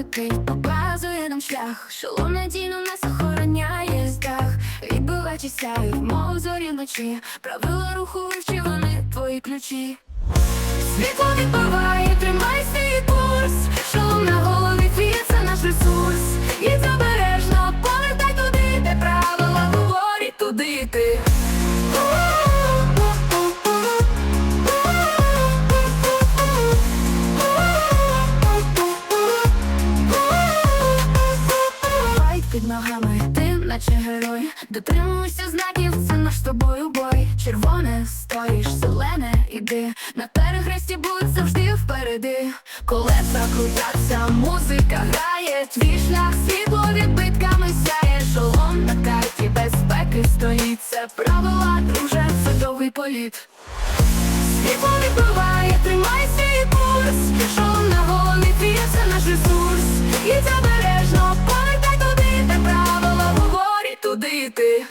блакить показує нам шлях. Шолом надійно нас охороняє здах, дах. Відбивачі сяють, мов зорі вночі. Правила руху вивчи вони твої ключі. Під ногами, ти наче герой. Дотримуйся знаків, це наш тобою бой. Червоне стоїш, зелене іди. На перехресті будь завжди впереди. Колеса крутяться, музика грає. Твій шлях світло відбитками сяє. Шолом на карті безпеки стоїть. Це правила, друже, це довгий політ. Світло відбиває, тримай свій курс vérité.